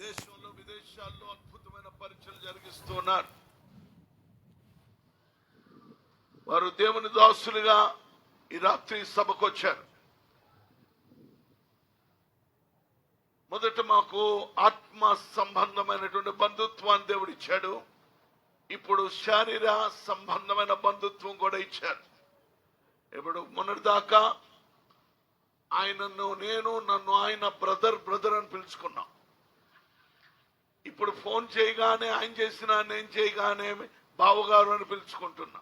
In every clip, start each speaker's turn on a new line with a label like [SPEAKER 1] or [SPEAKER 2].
[SPEAKER 1] దేశంలో విదేశాల్లో అద్భుతమైన పరీక్షలు జరిగిస్తున్నారు. వారు దేవుని దాసులుగా ఈ రాత్రి సభకు వచ్చారు మొదట మాకు ఆత్మ సంబంధమైనటువంటి బంధుత్వాన్ని దేవుడు ఇచ్చాడు. ఇప్పుడు శారీర సంబంధమైన బంధుత్వం కూడా ఇచ్చారు. ఇప్పుడు మొన్నటిదాకా ఆయనను నేను నన్ను ఆయన బ్రదర్ బ్రదర్ అని పిలుచుకున్నాం. ఇప్పుడు ఫోన్ చేయగానే ఆయన చేసిన నేను చేయగానే బావగారు అని పిలుచుకుంటున్నా.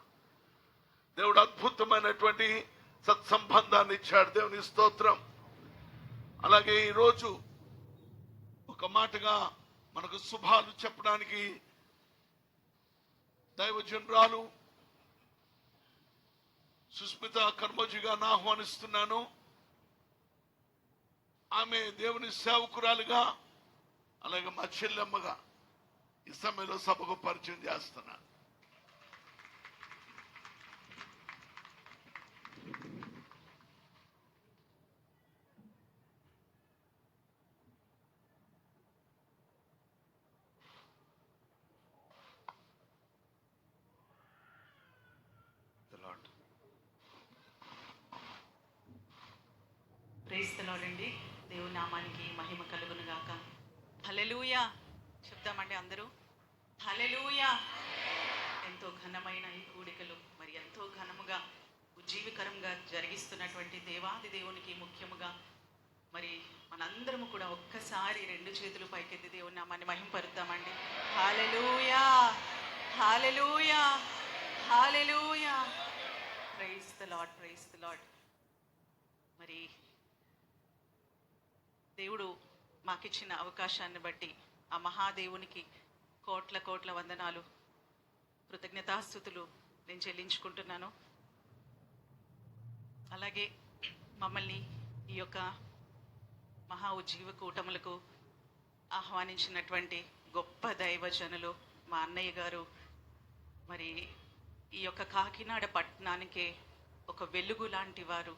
[SPEAKER 1] దేవుడు అద్భుతమైనటువంటి సత్సంబంధాన్ని ఇచ్చాడు. దేవుని స్తోత్రం. అలాగే ఈరోజు ఒక మాటగా మనకు శుభాలు చెప్పడానికి దైవజనరాలు సుస్మిత కర్మజి ఆహ్వానిస్తున్నాను. ఆమె దేవుని సేవకురాలుగా అలాగే మా చెల్లెమ్మగా ఈ సమయంలో సభకు పరిచయం చేస్తున్నా The Lord.
[SPEAKER 2] ప్రేస్తలాడండి దేవుని నామానికి మహిమ కలుగును గాక హలెలూయా చెప్దామండి అందరూ. హలెలూయా ఎంతో ఘనమైన ఈ కూడికలు మరి ఎంతో ఘనముగా ఉజ్జీవికరంగా జరిగిస్తున్నటువంటి దేవాది దేవునికి ముఖ్యముగా మరి మనందరము కూడా ఒక్కసారి రెండు చేతులు పైకెత్తి దేవుని నామాన్ని మహింపరుద్దామండి. Hallelujah hallelujah hallelujah praise the Lord praise the Lord మరి దేవుడు మాకిచ్చిన అవకాశాన్ని బట్టి ఆ మహాదేవునికి కోట్ల కోట్ల వందనాలు కృతజ్ఞతాస్థుతులు నేను చెల్లించుకుంటున్నాను. అలాగే మమ్మల్ని ఈ యొక్క మహా ఉజ్జీవ కూటములకు ఆహ్వానించినటువంటి గొప్ప దైవజనులు మా అన్నయ్య గారు. మరి ఈ యొక్క కాకినాడ పట్టణానికే ఒక వెలుగు లాంటి వారు.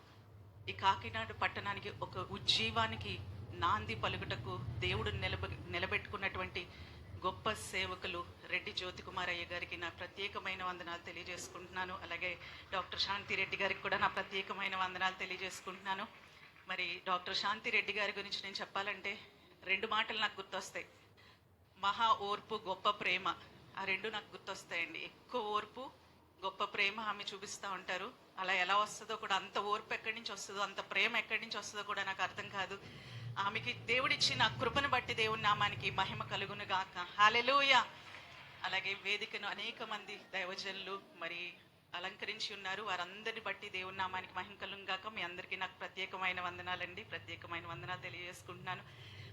[SPEAKER 2] ఈ కాకినాడ పట్టణానికి ఒక ఉజ్జీవానికి నాంది పలుకుటకు దేవుడు నిలబ నిలబెట్టుకున్నటువంటి గొప్ప సేవకులు రెడ్డి జ్యోతి కుమార్ అయ్య గారికి నా ప్రత్యేకమైన వందనాలు తెలియజేసుకుంటున్నాను. అలాగే డాక్టర్ శాంతి రెడ్డి గారికి కూడా నా ప్రత్యేకమైన వందనాలు తెలియజేసుకుంటున్నాను. మరి డాక్టర్ శాంతి రెడ్డి గారి గురించి నేను చెప్పాలంటే రెండు మాటలు నాకు గుర్తొస్తాయి. మహా ఓర్పు గొప్ప ప్రేమ. ఆ రెండు నాకు గుర్తొస్తాయండి. ఎక్కువ ఓర్పు గొప్ప ప్రేమ ఆమె చూపిస్తూ ఉంటారు. అలా ఎలా వస్తుందో కూడా అంత ఓర్పు ఎక్కడి నుంచి వస్తుందో అంత ప్రేమ ఎక్కడి నుంచి వస్తుందో కూడా నాకు అర్థం కాదు. ఆమెకి దేవుడిచ్చిన కృపను బట్టి దేవుని నామానికి మహిమ కలుగును గాక హాలెలూయ అలాగే వేదికను అనేక మంది దైవజనులు మరి అలంకరించి ఉన్నారు. వారందరిని బట్టి దేవుని నామానికి మహిమ కలుగును గాక మీ అందరికీ నాకు ప్రత్యేకమైన వందనాలండి. ప్రత్యేకమైన వందనాలు తెలియజేసుకుంటున్నాను.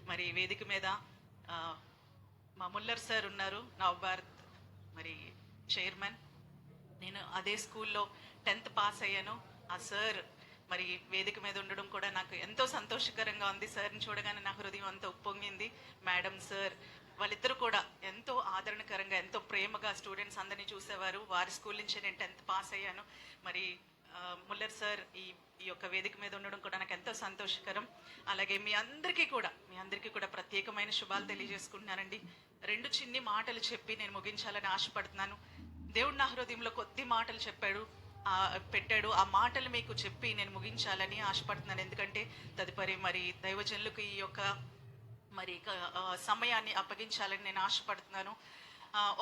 [SPEAKER 2] మరి వేదిక మీద మా ముల్లర్ సార్ ఉన్నారు. నవభారత్ మరి చైర్మన్. నేను అదే స్కూల్లో టెన్త్ పాస్ అయ్యాను. ఆ సార్ మరి వేదిక మీద ఉండడం కూడా నాకు ఎంతో సంతోషకరంగా ఉంది. సార్ని చూడగానే నా హృదయం అంతా ఉప్పొంగింది. మేడం సార్ వాళ్ళిద్దరూ కూడా ఎంతో ఆదరణకరంగా ఎంతో ప్రేమగా స్టూడెంట్స్ అందరినీ చూసేవారు. వారి స్కూల్ నుంచి నేను టెన్త్ పాస్ అయ్యాను. మరి ముల్లర్ సార్ ఈ ఈ యొక్క వేదిక మీద ఉండడం కూడా నాకు ఎంతో సంతోషకరం. అలాగే మీ అందరికీ కూడా మీ అందరికీ కూడా ప్రత్యేకమైన శుభాలు తెలియజేసుకుంటున్నానండి. రెండు చిన్ని మాటలు చెప్పి నేను ముగించాలని ఆశపడుతున్నాను. దేవుడు నా హృదయంలో కొద్ది మాటలు చెప్పాడు. పెట్టాడు. ఆ మాటలు మీకు చెప్పి నేను ముగించాలని ఆశపడుతున్నాను. ఎందుకంటే తదుపరి మరి దైవజనులకు ఈ యొక్క మరి సమయాన్ని అప్పగించాలని నేను ఆశపడుతున్నాను.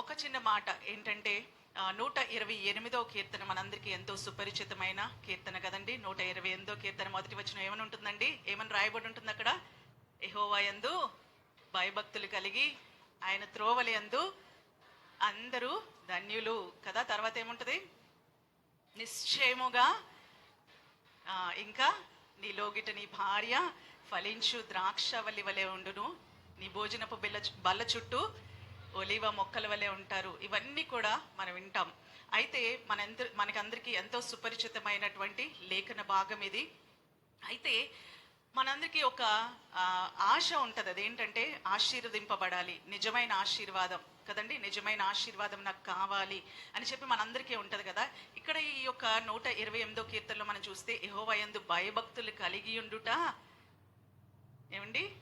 [SPEAKER 2] ఒక చిన్న మాట ఏంటంటే నూట ఇరవై ఎనిమిదో కీర్తన మనందరికీ ఎంతో సుపరిచితమైన కీర్తన కదండి. నూట ఇరవై ఎనిమిదో కీర్తన మొదటి వచ్చిన ఏమని ఉంటుందండి? ఏమని రాయబడి ఉంటుంది అక్కడ? ఎహోవా యందు భయభక్తులు కలిగి ఆయన త్రోవలి యందు అందరూ ధన్యులు. కదా తర్వాత ఏముంటది? నిశ్చయముగా ఇంకా నీ లోగిట నీ భార్య ఫలించు ద్రాక్షవల్లి వలె ఉండును. నీ భోజనపు బిల్ల బల్ల చుట్టూ ఒలివ మొక్కల వలె ఉంటారు. ఇవన్నీ కూడా మనం వింటాం. అయితే మనంత మనకందరికీ ఎంతో సుపరిచితమైనటువంటి లేఖన భాగం ఇది. అయితే మనందరికీ ఒక ఆశ ఉంటుంది. అదేంటంటే ఆశీర్వదింపబడాలి. నిజమైన ఆశీర్వాదం. కదండి? నిజమైన ఆశీర్వాదం నాకు కావాలి అని చెప్పి మనందరికీ ఉంటుంది కదా? ఇక్కడ ఈ యొక్క నూట ఇరవై ఎనిమిదో కీర్తనలో మనం చూస్తే యెహోవా భయభక్తులు కలిగి ఉండుట. ఏమండి?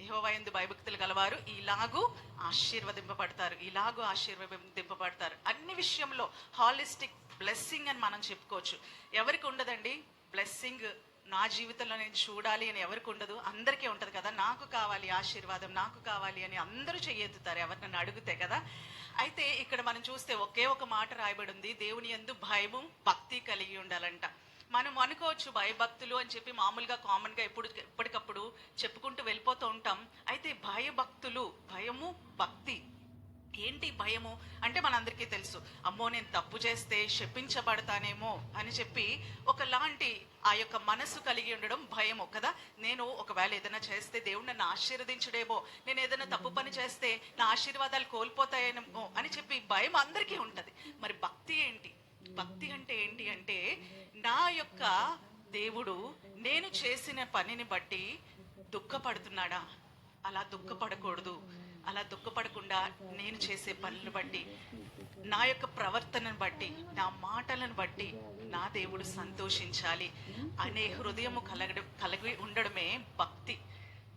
[SPEAKER 2] యెహోవాయందు భయభక్తులు గలవారు ఇలాగూ ఆశీర్వదింపబడతారు. ఇలాగూ ఆశీర్వదింపబడతారు. అన్ని విషయంలో హాలిస్టిక్ బ్లెస్సింగ్ అని మనం చెప్పుకోవచ్చు. ఎవరికి ఉండదండి? బ్లెస్సింగ్ నా జీవితంలో నేను చూడాలి అని ఎవరికి ఉండదు అందరికీ ఉంటుంది కదా. నాకు కావాలి ఆశీర్వాదం నాకు కావాలి అని అందరూ చెయ్యెత్తుతారు. ఎవరినన్ను అడిగితే కదా. అయితే ఇక్కడ మనం చూస్తే ఒకే ఒక మాట రాయబడి ఉంది దేవుని యందు భయము భక్తి కలిగి ఉండాలంట. మనం అనుకోవచ్చు భయభక్తులు అని చెప్పి మామూలుగా కామన్గా ఎప్పుడు ఎప్పటికప్పుడు చెప్పుకుంటూ వెళ్ళిపోతూ ఉంటాం. అయితే భయభక్తులు భయము భక్తి ఏంటి భయము? అంటే మనందరికీ తెలుసు. అమ్మో నేను తప్పు చేస్తే శపించబడతానేమో అని చెప్పి ఒకలాంటి ఆ యొక్క మనసు కలిగి ఉండడం భయము కదా? నేను ఒకవేళ ఏదైనా చేస్తే దేవుడు నన్ను ఆశీర్వదించడేమో. నేను ఏదైనా తప్పు పని చేస్తే నా ఆశీర్వాదాలు కోల్పోతాయేమో అని చెప్పి భయం అందరికీ ఉంటుంది. మరి భక్తి ఏంటి? భక్తి అంటే ఏంటి అంటే నా యొక్క దేవుడు నేను చేసిన పనిని బట్టి దుఃఖపడుతున్నాడా? అలా దుఃఖపడకూడదు. అలా దుఃఖపడకుండా నేను చేసే పనులు బట్టి నా యొక్క ప్రవర్తనను బట్టి నా మాటలను బట్టి నా దేవుడు సంతోషించాలి. అనే హృదయము కలగడం కలిగి ఉండడమే భక్తి.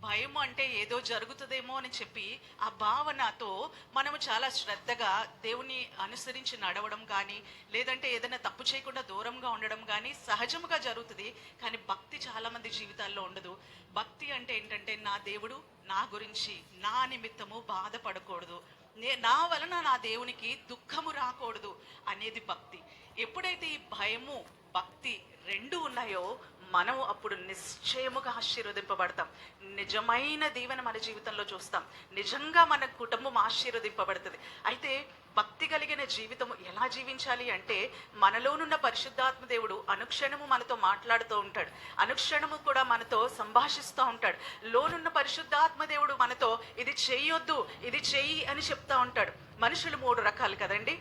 [SPEAKER 2] భయం అంటే ఏదో జరుగుతుందేమో అని చెప్పి ఆ భావనతో మనము చాలా శ్రద్ధగా దేవుని అనుసరించి నడవడం కానీ లేదంటే ఏదైనా తప్పు చేయకుండా దూరంగా ఉండడం కానీ సహజముగా జరుగుతుంది. కానీ భక్తి చాలామంది జీవితాల్లో ఉండదు. భక్తి అంటే ఏంటంటే నా దేవుడు నా గురించి నా నిమిత్తము బాధపడకూడదు. నే నా వలన నా దేవునికి దుఃఖము రాకూడదు అనేది భక్తి. ఎప్పుడైతే ఈ భయము భక్తి రెండు ఉన్నాయో మనం అప్పుడు నిశ్చయముగా ఆశీర్వదింపబడతాం. నిజమైన దీవెన మన జీవితంలో చూస్తాం. నిజంగా మన కుటుంబం ఆశీర్వదింపబడుతుంది. అయితే భక్తి కలిగిన జీవితం ఎలా జీవించాలి అంటే మనలోనున్న పరిశుద్ధాత్మ దేవుడు అనుక్షణము మనతో మాట్లాడుతూ ఉంటాడు. అనుక్షణము కూడా మనతో సంభాషిస్తూ ఉంటాడు. లోనున్న పరిశుద్ధాత్మ దేవుడు మనతో ఇది చేయొద్దు ఇది చెయ్యి అని చెప్తా ఉంటాడు. మనుషులు మూడు రకాలు కదండి?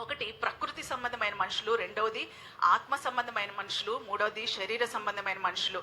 [SPEAKER 2] ఒకటి ప్రకృతి సంబంధమైన మనుషులు రెండవది ఆత్మ సంబంధమైన మనుషులు మూడవది శరీర సంబంధమైన మనుషులు.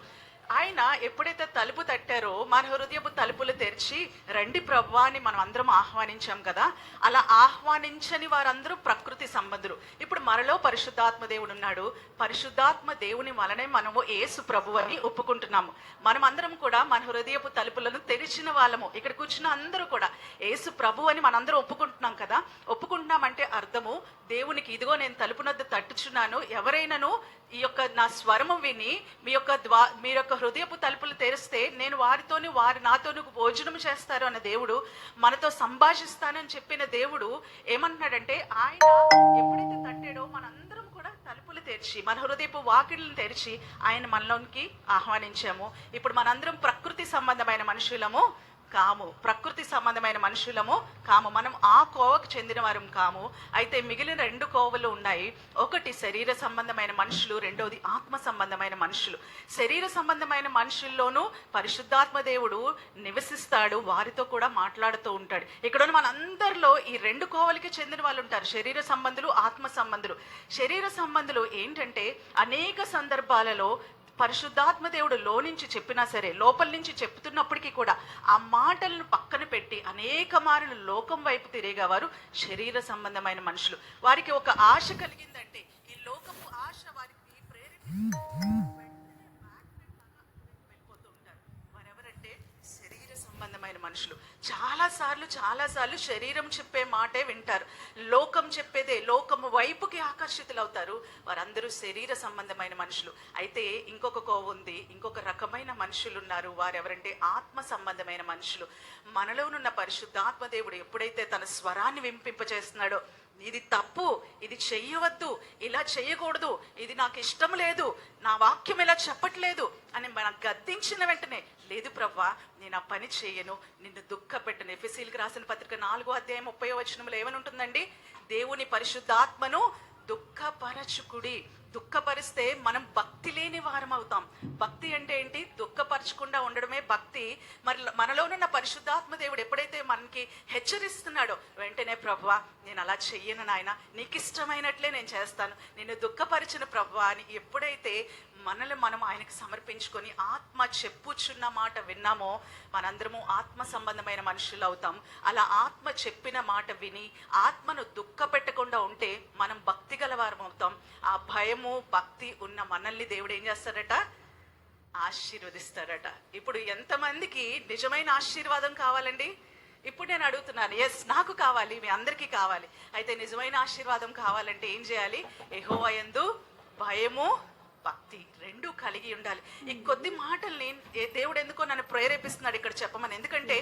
[SPEAKER 2] ఆయన ఎప్పుడైతే తలుపు తట్టారో మన హృదయపు తలుపులు తెరిచి రండి ప్రవ్వా అని మనం అందరం ఆహ్వానించాం కదా అలా ఆహ్వానించని వారందరూ ప్రకృతి సంబంధులు. ఇప్పుడు మనలో పరిశుద్ధాత్మ దేవుడు ఉన్నాడు. పరిశుద్ధాత్మ దేవుని వలనే మనము ఏసు ప్రభు అని ఒప్పుకుంటున్నాము. మనం అందరం కూడా మన హృదయపు తలుపులను తెరిచిన వాళ్ళము. ఇక్కడ కూర్చున్న అందరూ కూడా ఏసు ప్రభు అని మనందరం ఒప్పుకుంటున్నాం కదా. ఒప్పుకుంటున్నామంటే అర్థము దేవునికి ఇదిగో నేను తలుపునద్దు తట్టుచున్నాను. ఎవరైనాను ఈ యొక్క నా స్వరము విని మీ యొక్క ద్వా మీ యొక్క హృదయపు తలుపులు తెరిస్తే నేను వారితోని వారి నాతోని భోజనం చేస్తారు అన్న దేవుడు మనతో సంభాషిస్తానని చెప్పిన దేవుడు ఏమంటున్నాడంటే ఆయన ఎప్పుడైతే తట్టాడో మనందరం కూడా తలుపులు తెరిచి మన హృదయపు వాకిళ్ళను తెరిచి ఆయన మనలోనికి ఆహ్వానించాము. ఇప్పుడు మనందరం ప్రకృతి సంబంధమైన మనుషులము. కాము. ప్రకృతి సంబంధమైన మనుషులము కాము. మనం ఆ కోవకు చెందినవారం కాము. అయితే మిగిలిన రెండు కోవలు ఉన్నాయి. ఒకటి శరీర సంబంధమైన మనుషులు రెండవది ఆత్మ సంబంధమైన మనుషులు. శరీర సంబంధమైన మనుషుల్లోనూ పరిశుద్ధాత్మ దేవుడు నివసిస్తాడు వారితో కూడా మాట్లాడుతూ ఉంటాడు. ఇక్కడ మనందరిలో ఈ రెండు కోవలకి చెందిన వాళ్ళు ఉంటారు. శరీర సంబంధులు ఆత్మ సంబంధులు. శరీర సంబంధులు ఏంటంటే అనేక సందర్భాలలో పరిశుద్ధాత్మ దేవుడు లో నుంచి చెప్పినా సరే లోపల నుంచి చెప్తున్నప్పటికీ కూడా ఆ మాటలను పక్కన పెట్టి అనేక మారులు లోకం వైపు తిరిగేవారు శరీర సంబంధమైన మనుషులు. వారికి ఒక ఆశ కలిగిందంటే ఈ లోకపు ఆశ వారికి ప్రేరేపి వెళ్ళిపోతూ ఉంటారు. వారెవరంటే శరీర సంబంధమైన మనుషులు. చాలాసార్లు చాలాసార్లు శరీరం చెప్పే మాటే వింటారు. లోకం చెప్పేదే లోకం వైపుకి ఆకర్షితులు అవుతారు వారందరూ శరీర సంబంధమైన మనుషులు. అయితే ఇంకొక కోవ ఉంది ఇంకొక రకమైన మనుషులు ఉన్నారు వారెవరంటే ఆత్మ సంబంధమైన మనుషులు. మనలోనున్న పరిశుద్ధాత్మదేవుడు ఎప్పుడైతే తన స్వరాన్ని వింపింపచేస్తున్నాడో ఇది తప్పు ఇది చెయ్యవద్దు ఇలా చేయకూడదు ఇది నాకు ఇష్టం లేదు నా వాక్యం ఇలా చెప్పట్లేదు అని మనం గద్దించిన వెంటనే లేదు ప్రవ్వా నేను ఆ పని చేయను నిన్ను దుఃఖపెట్టను. ఎఫ్ఎసీలకు రాసిన పత్రిక నాలుగో అధ్యాయం ముప్పై వచనంలో ఏమని ఉంటుందండి దేవుని పరిశుద్ధాత్మను దుఃఖపరచుకుడి. దుఃఖపరిస్తే మనం భక్తి లేని వారం అవుతాం. భక్తి అంటే ఏంటి? దుఃఖపరచకుండా ఉండడమే భక్తి. మరి మనలోనున్న పరిశుద్ధాత్మ దేవుడు ఎప్పుడైతే మనకి హెచ్చరిస్తున్నాడో వెంటనే ప్రభువా నేను అలా చెయ్యను నాయన. నీకు ఇష్టమైనట్లే నేను చేస్తాను. నిన్ను దుఃఖపరిచిన ప్రభువా అని ఎప్పుడైతే మనల్ని మనం ఆయనకు సమర్పించుకొని ఆత్మ చెప్పుచున్న మాట విన్నామో మనందరము ఆత్మ సంబంధమైన మనుషులు అవుతాం. అలా ఆత్మ చెప్పిన మాట విని ఆత్మను దుఃఖ పెట్టకుండా ఉంటే మనం భక్తి గలవారం అవుతాం. ఆ భయము భక్తి ఉన్న మనల్ని దేవుడు ఏం చేస్తాడట ఆశీర్వదిస్తాడట ఇప్పుడు ఎంతమందికి నిజమైన ఆశీర్వాదం కావాలండి? ఇప్పుడు నేను అడుగుతున్నాను. ఎస్ నాకు కావాలి మీ అందరికీ కావాలి. అయితే నిజమైన ఆశీర్వాదం కావాలంటే ఏం చేయాలి? ఎహో భయము భక్తి రెండు కలిగి ఉండాలి. ఈ కొద్ది మాటల్ని దేవుడు ఎందుకో నన్ను ప్రేరేపిస్తున్నాడు ఇక్కడ చెప్పమని. ఎందుకంటే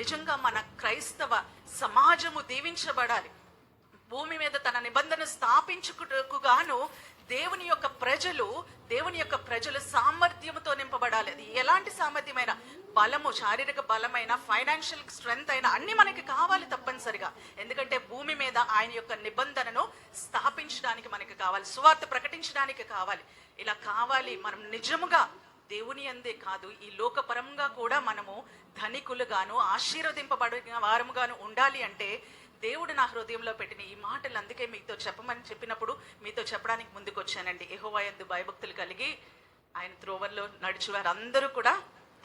[SPEAKER 2] నిజంగా మన క్రైస్తవ సమాజము దీవించబడాలి. భూమి మీద తన నిబంధన స్థాపించుటకు గాను దేవుని యొక్క ప్రజలు దేవుని యొక్క ప్రజలు సామర్థ్యముతో నింపబడాలి. అది ఎలాంటి సామర్థ్యమైన బలము శారీరక బలమైన ఫైనాన్షియల్ స్ట్రెంగ్త్ అయినా అన్ని మనకి కావాలి తప్పనిసరిగా. ఎందుకంటే భూమి మీద ఆయన యొక్క నిబంధనను స్థాపించడానికి మనకి కావాలి సువార్త ప్రకటించడానికి కావాలి. ఇలా కావాలి మనం నిజముగా దేవుని అందే కాదు ఈ లోకపరంగా కూడా మనము ధనికులుగాను ఆశీర్వదింపబడిన వారముగాను ఉండాలి అంటే దేవుడు నా హృదయంలో పెట్టిన ఈ మాటలు అందుకే మీతో చెప్పమని చెప్పినప్పుడు మీతో చెప్పడానికి ముందుకు వచ్చానండి ఎహోవాయందు భయభక్తులు కలిగి ఆయన త్రోవర్లో నడిచి వారందరూ కూడా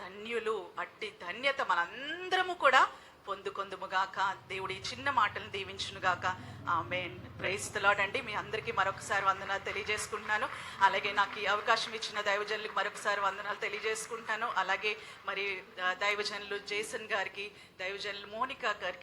[SPEAKER 2] ధన్యులు అట్టి ధన్యత మనందరము కూడా పొందుకొందుముగాక. దేవుడి చిన్న మాటలను దీవించునుగాక. ఆమెన్. ప్రైజ్ లాడ్ అండి. మీ అందరికీ మరొకసారి వందనాలు తెలియజేసుకుంటున్నాను. అలాగే నాకు ఈ అవకాశం ఇచ్చిన దైవజనులకు మరొకసారి వందనాలు తెలియజేసుకుంటాను అలాగే మరి దైవజనులు జేసన్ గారికి దైవజనులు మోనికా గారికి